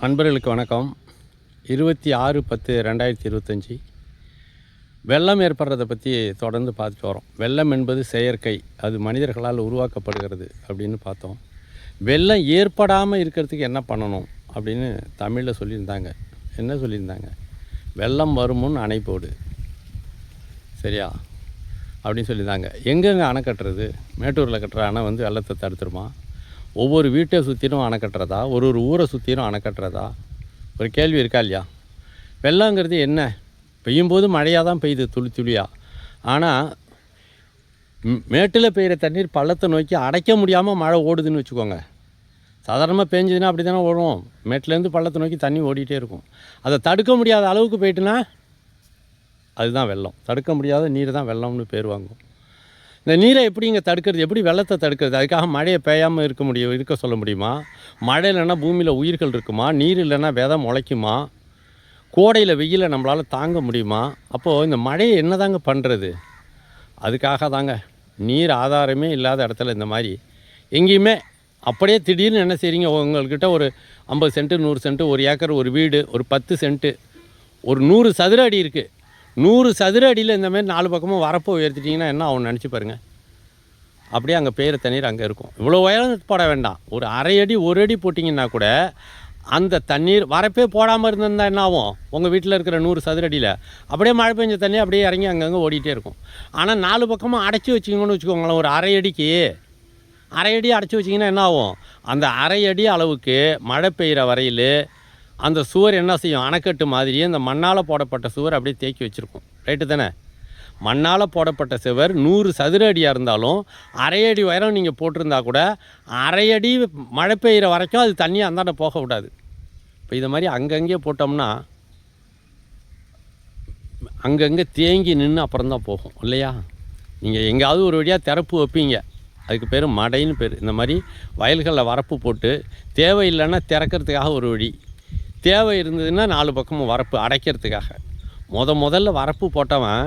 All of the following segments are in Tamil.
நண்பர்களுக்கு வணக்கம். இருபத்தி ஆறு பத்து ரெண்டாயிரத்தி இருபத்தஞ்சி. வெள்ளம் ஏற்படுறதை பற்றி தொடர்ந்து பார்த்துட்டு வரோம். வெள்ளம் என்பது செயற்கை. அது மனிதர்களால் உருவாக்கப்படுகிறது அப்படின்னு பார்த்தோம். வெள்ளம் ஏற்படாமல் இருக்கிறதுக்கு என்ன பண்ணணும் அப்படின்னு தமிழில் சொல்லியிருந்தாங்க. என்ன சொல்லியிருந்தாங்க? வெள்ளம் வருமுன் அணை போடு. சரியா? அப்படின்னு சொல்லியிருந்தாங்க. எங்கெங்கே அணை கட்டுறது? மேட்டூரில் கட்டுற அணை வந்து வெள்ளத்தை தடுத்துருமா? ஒவ்வொரு வீட்டை சுற்றிலும் அணை கட்டுறதா? ஒரு ஒரு ஊரை சுற்றிலும் அணை கட்டுறதா? ஒரு கேள்வி இருக்கா இல்லையா? வெள்ளங்கிறது என்ன? பெய்யும் போது மழையாக தான் பெய்யுது துளி துளியாக ஆனால் மேட்டில் பெய்கிற தண்ணீர் பள்ளத்தை நோக்கி அடைக்க முடியாமல் மழை ஓடுதுன்னு வச்சுக்கோங்க. சாதாரணமாக பெஞ்சதுன்னா அப்படி தானே ஓடும். மேட்டிலேருந்து பள்ளத்தை நோக்கி தண்ணி ஓடிட்டே இருக்கும். அதை தடுக்க முடியாத அளவுக்கு போயிட்டுனா அதுதான் வெள்ளம். தடுக்க முடியாத நீர் தான் வெள்ளம்னு பேர் வாங்கும். இந்த நீரை எப்படி இங்கே தடுக்கிறது? எப்படி வெள்ளத்தை தடுக்கிறது? அதுக்காக மழையை பெய்யாமல் இருக்க முடியும் இருக்க சொல்ல முடியுமா? மழை இல்லைன்னா பூமியில் உயிர்கள் இருக்குமா? நீர் இல்லைன்னா விதை முளைக்குமா? கோடையில் வெயிலை நம்மளால் தாங்க முடியுமா? அப்போது இந்த மழையை என்ன தாங்க பண்ணுறது அதுக்காக தாங்க. நீர் ஆதாரமே இல்லாத இடத்துல இந்த மாதிரி. எங்கேயுமே அப்படியே திடீர்னு என்ன செய்கிறீங்க உங்கள்கிட்ட ஒரு ஐம்பது சென்ட்டு நூறு சென்ட்டு ஒரு ஏக்கர் ஒரு வீடு ஒரு பத்து சென்ட்டு ஒரு நூறு சதுர அடி இருக்குது நூறு சதுர அடியில் இந்த மாதிரி நாலு பக்கமும் வரப்போ உயர்த்திட்டிங்கன்னா என்ன அவன் நினச்சி பாருங்கள் அப்படியே அங்கே பெய்கிற தண்ணீர் அங்கே இருக்கும். இவ்வளோ உயரம் போட வேண்டாம். ஒரு அரை அடி ஒரு அடி போட்டிங்கன்னா கூட அந்த தண்ணீர் வரப்பே போடாமல் இருந்திருந்தால் என்ன ஆகும்? உங்கள் வீட்டில் இருக்கிற நூறு சதுர அடியில். அப்படியே மழை பெஞ்ச தண்ணி அப்படியே இறங்கி அங்கங்கே ஓடிட்டே இருக்கும். ஆனால் நாலு பக்கமும் அடைச்சி வச்சிங்கன்னு வச்சுக்கோங்களேன். ஒரு அரை அடிக்கு. அரை அடி அடைச்சி வச்சிங்கன்னா என்ன ஆகும்? அந்த அரை அடி அளவுக்கு மழை பெய்கிற வரையில் அந்த சுவர் என்ன செய்யும்? அணைக்கட்டு மாதிரியே அந்த மண்ணால் போடப்பட்ட சுவர் அப்படியே தேக்கி வச்சுருக்கும். ரைட்டு தானே? மண்ணால் போடப்பட்ட சுவர் நூறு சதுர அடியாக இருந்தாலும் அரை அடி உயரம் நீங்கள் போட்டிருந்தா கூட அரை அடி மழை பெய்கிற வரைக்கும் அது தண்ணி அந்தாண்ட போக இப்போ இதை மாதிரி அங்கங்கே போட்டோம்னா அங்கங்கே தேங்கி நின்று அப்புறம் தான் போகும் இல்லையா? நீங்கள் எங்கேயாவது ஒரு வழியாக திறப்பு வைப்பீங்க. அதுக்கு பேர் மடைன்னு பேர். இந்த மாதிரி வயல்களில் வரப்பு போட்டு தேவையில்லைன்னா திறக்கிறதுக்காக ஒரு வழி. தேவை இருந்ததுன்னா நாலு பக்கமும் வரப்பு அடைக்கிறதுக்காக. முத முதல்ல வரப்பு போட்டவன்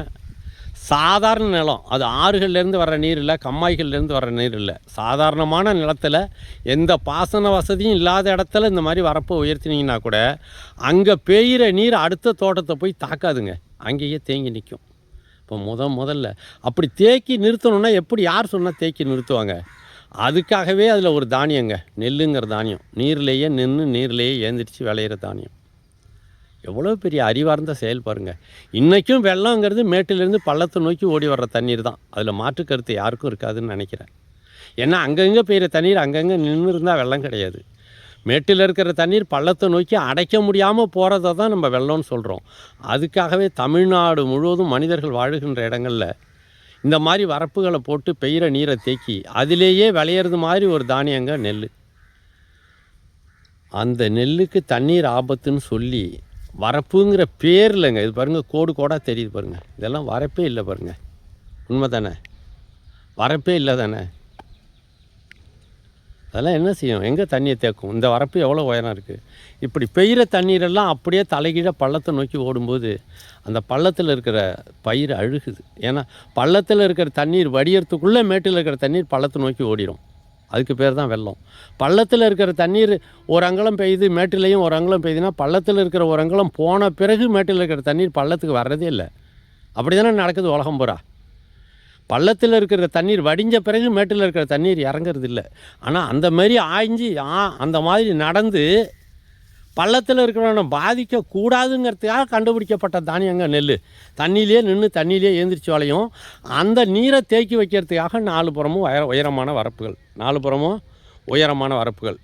சாதாரண நிலம். அது ஆறுகள்லேருந்து வர்ற நீர் இல்லை கம்மாய்கள்லேருந்து வர்ற நீர் இல்லை. சாதாரணமான நிலத்தில் எந்த பாசன வசதியும் இல்லாத இடத்துல இந்த மாதிரி வரப்பை உயர்த்தினீங்கன்னா கூட அங்கே பெய்கிற நீர் அடுத்த தோட்டத்தை போய் தாக்காதுங்க. அங்கேயே தேங்கி நிற்கும் இப்போ முத முதல்ல அப்படி தேக்கி நிறுத்தணும்னா எப்படி யார் சொன்னால் தேக்கி நிறுத்துவாங்க? அதுக்காகவே அதில் ஒரு தானியங்க. நெல்லுங்கிற தானியம். நீர்லேயே நின்று நீர்லேயே ஏந்திரிச்சு விளையிற தானியம். எவ்வளோ பெரிய அறிவார்ந்த செயல் பாருங்கள் இன்றைக்கும் வெள்ளங்கிறது மேட்டிலேருந்து பள்ளத்தை நோக்கி ஓடி வர்ற தண்ணீர் தான். அதில் மாற்று கருத்து யாருக்கும் இருக்காதுன்னு நினைக்கிறேன். ஏன்னா அங்கங்கே பெய்கிற தண்ணீர் அங்கங்கே நின்று இருந்தால் வெள்ளம் கிடையாது. மேட்டில் இருக்கிற தண்ணீர் பள்ளத்தை நோக்கி அடைக்க முடியாமல் போகிறத தான் நம்ம வெள்ளம்னு சொல்கிறோம் அதுக்காகவே தமிழ்நாடு முழுவதும் மனிதர்கள் வாழுகின்ற இடங்களில் இந்த மாதிரி வரப்புகளை போட்டு பெய்கிற நீரை தேக்கி அதிலேயே விளையிறது மாதிரி ஒரு தானியங்க நெல் அந்த நெல்லுக்கு தண்ணீர் ஆபத்துன்னு சொல்லி வரப்புங்கிற பேர்லங்க இது பாருங்கள் கோடு கோடாக தெரியுது பாருங்கள் இதெல்லாம் வரப்பே இல்லை பாருங்கள் உண்மை தானே? வரப்பே இல்லை தானே? அதெல்லாம் என்ன செய்யும்? எங்கே தண்ணியை தேக்கும்? இந்த வரப்பு எவ்வளோ உயரம் இருக்குது இப்படி பெய்கிற தண்ணீரெல்லாம் அப்படியே தலைகீழ பள்ளத்தை நோக்கி ஓடும்போது அந்த பள்ளத்தில் இருக்கிற பயிர் அழுகுது. ஏன்னா பள்ளத்தில் இருக்கிற தண்ணீர் வடியறதுக்குள்ளே மேட்டில் இருக்கிற தண்ணீர் பள்ளத்தை நோக்கி ஓடிடும் அதுக்கு பேர் தான் வெள்ளம். பள்ளத்தில் இருக்கிற தண்ணீர் ஒரு அங்கலம் பெய்யுது மேட்டிலையும் ஒரு அங்கலம் பெய்யுதுன்னா பள்ளத்தில் இருக்கிற ஒரு அங்கலம் போன பிறகு மேட்டில் இருக்கிற தண்ணீர் பள்ளத்துக்கு வர்றதே இல்லை. அப்படி தானே நடக்குது உலகம் பூரா. பள்ளத்தில் இருக்கிற தண்ணீர் வடிஞ்ச பிறகு மேட்டில் இருக்கிற தண்ணீர் இறங்குறதில்ல. இல்லை ஆனால் அந்த மாதிரி ஆய்ஞ்சி ஆ அந்த மாதிரி நடந்து பள்ளத்தில் இருக்கிறவனை பாதிக்கக்கூடாதுங்கிறதுக்காக கண்டுபிடிக்கப்பட்ட தானியங்க நெல் தண்ணியிலே நின்று தண்ணியிலே ஏந்திரிச்சு வளையும். அந்த நீரை தேக்கி வைக்கிறதுக்காக நாலு புறமும் உயர உயரமான வரப்புகள். நாலு புறமும் உயரமான வரப்புகள்.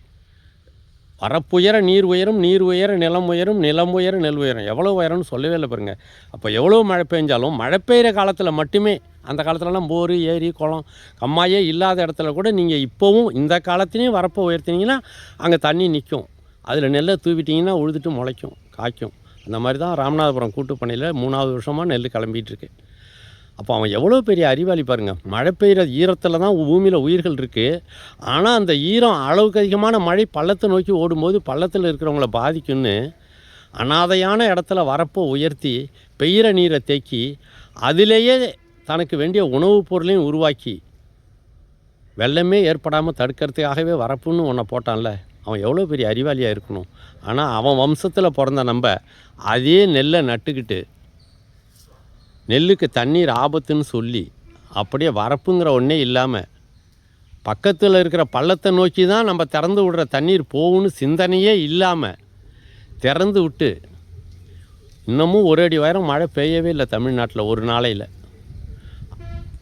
வரப்புயர நீர் உயரும் நீர் உயர நிலம் உயரும் நிலம் உயர நெல் உயரும். எவ்வளோ உயரம்னு சொல்லவே இல்லை பாருங்க. அப்போ எவ்வளோ மழை பெஞ்சாலும் மழை பெய்கிற காலத்தில் மட்டுமே அந்த காலத்துலலாம் போர் ஏரி குளம் கம்மாயே இல்லாத இடத்துல கூட நீங்கள் இப்போவும் இந்த காலத்துலேயும் வரப்போ உயர்த்தினீங்கன்னா அங்கே தண்ணி நிற்கும். அதில் நெல்லை தூவிட்டிங்கன்னா உழுதுட்டு முளைக்கும் காய்க்கும். அந்த மாதிரி தான் ராமநாதபுரம் கூட்டுப்பணியில் மூணாவது வருஷமாக நெல் கிளம்பிகிட்டு இருக்கு. அப்போ அவன் எவ்வளோ பெரிய அறிவாளி பாருங்கள் மழை பெய்கிற ஈரத்தில் தான் பூமியில் உயிர்கள் இருக்குது ஆனால் அந்த ஈரம் அளவுக்கு அதிகமான மழை பள்ளத்தை நோக்கி ஓடும்போது பள்ளத்தில் இருக்கிறவங்கள பாதிக்கும்னு அனாதையான இடத்துல வரப்போ உயர்த்தி பெய்கிற நீரை தேக்கி அதிலேயே தனக்கு வேண்டிய உணவுப் பொருளையும் உருவாக்கி வெள்ளமே ஏற்படாமல் தடுக்கிறதுக்காகவே வரப்புன்னு ஒன்றை போட்டான்ல. அவன் எவ்வளோ பெரிய அறிவாளியாக இருக்கணும். ஆனால் அவன் வம்சத்தில் பிறந்த நம்ம அதே நெல்லை நட்டுக்கிட்டு நெல்லுக்கு தண்ணீர் ஆபத்துன்னு சொல்லி அப்படியே வரப்புங்கிற ஒன்றே இல்லாமல் பக்கத்தில் இருக்கிற பள்ளத்தை நோக்கி தான் நம்ம திறந்து விடுற தண்ணீர் போகும்னு சிந்தனையே இல்லாமல் திறந்து விட்டு இன்னமும் ஒரு அடி உயரம் மழை பெய்யவே இல்லை தமிழ்நாட்டில் ஒரு நாளையில்.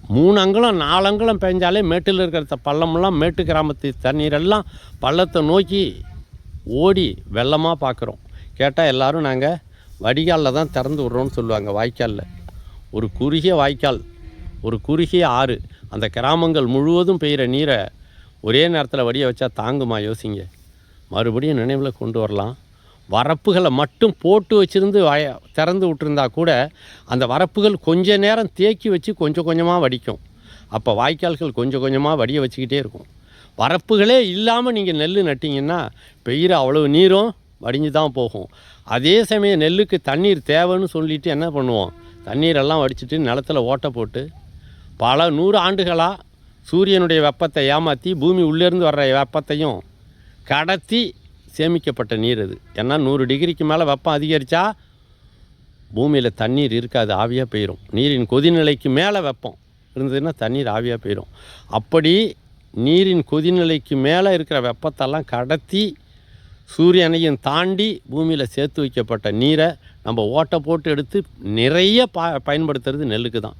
மூணு அங்குலம் நாலு அங்குலம் பெஞ்சாலே மேட்டில் இருக்கிற பள்ளமெல்லாம் மேட்டு கிராமத்து தண்ணீரெல்லாம் பள்ளத்தை நோக்கி ஓடி வெள்ளமாக பார்க்குறோம் கேட்டால் எல்லோரும் நாங்கள் வடிகாலில் தான் திறந்து விட்றோன்னு சொல்லுவாங்க வாய்க்காலில். ஒரு குறுகிய வாய்க்கால் ஒரு குறுகிய ஆறு அந்த கிராமங்கள் முழுவதும் பெய்கிற நீரை ஒரே நேரத்தில் வடிய வச்சா தாங்குமா யோசிங்க. மறுபடியும் நினைவில் கொண்டு வரலாம். வரப்புகளை மட்டும் போட்டு வச்சுருந்து வய திறந்து விட்டுருந்தா கூட அந்த வரப்புகள் கொஞ்ச நேரம் தேக்கி வச்சு கொஞ்சம் கொஞ்சமாக வடிக்கும். அப்போ வாய்க்கால்கள் கொஞ்சம் கொஞ்சமாக வடிய வச்சுக்கிட்டே இருக்கும். வரப்புகளே இல்லாமல் நீங்கள் நெல் நட்டிங்கன்னா பெய்கிற அவ்வளோ நீரும் வடிஞ்சு தான் போகும். அதே சமயம் நெல்லுக்கு தண்ணீர் தேவைன்னு சொல்லிட்டு என்ன பண்ணுவோம்? தண்ணீரெல்லாம் வடிச்சிட்டு நிலத்துல ஓட்டை போட்டு பல நூறு ஆண்டுகளாக சூரியனுடைய வெப்பத்தை ஏமாற்றி பூமி உள்ளேருந்து வர்ற வெப்பத்தையும் கடத்தி சேமிக்கப்பட்ட நீர் அது. ஏன்னா நூறு டிகிரிக்கு மேலே வெப்பம் அதிகரித்தா பூமியில் தண்ணீர் இருக்காது ஆவியாக போயிடும் நீரின் கொதிநிலைக்கு மேலே வெப்பம் இருந்ததுன்னா தண்ணீர் ஆவியாக போயிடும் அப்படி நீரின் கொதிநிலைக்கு மேலே இருக்கிற வெப்பத்தெல்லாம் கடத்தி சூரியனையும் தாண்டி பூமியில் சேர்த்து வைக்கப்பட்ட நீரை நம்ம ஓட்டை போட்டு எடுத்து நிறைய பா பயன்படுத்துறது நெல்லுக்கு தான்.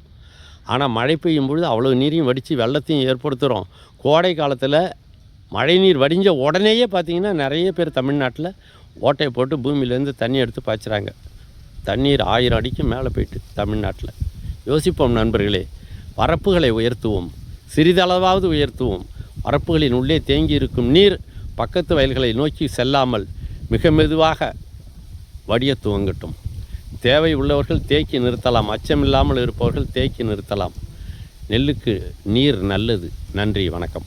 ஆனால் மழை பெய்யும் பொழுது அவ்வளோ நீரையும் வடித்து வெள்ளத்தையும் ஏற்படுத்துகிறோம் கோடை காலத்தில் மழை நீர் வடிஞ்ச உடனேயே பார்த்தீங்கன்னா நிறைய பேர் தமிழ்நாட்டில் ஓட்டையை போட்டு பூமியிலேருந்து தண்ணி எடுத்து பாய்ச்சுறாங்க. தண்ணீர் ஆயிரம் அடிக்கு மேலே போயிட்டு தமிழ்நாட்டில். யோசிப்போம் நண்பர்களே வரப்புகளை உயர்த்துவோம். சிறிதளவாவது உயர்த்துவோம். வரப்புகளின் உள்ளே தேங்கி இருக்கும் நீர் பக்கத்து வயல்களை நோக்கி செல்லாமல் மிக மெதுவாக வடிய துவங்கட்டும். தேவை உள்ளவர்கள் தேக்கி நிறுத்தலாம். அச்சமில்லாமல் இருப்பவர்கள் தேக்கி நிறுத்தலாம். நெல்லுக்கு நீர் நல்லது. நன்றி. வணக்கம்.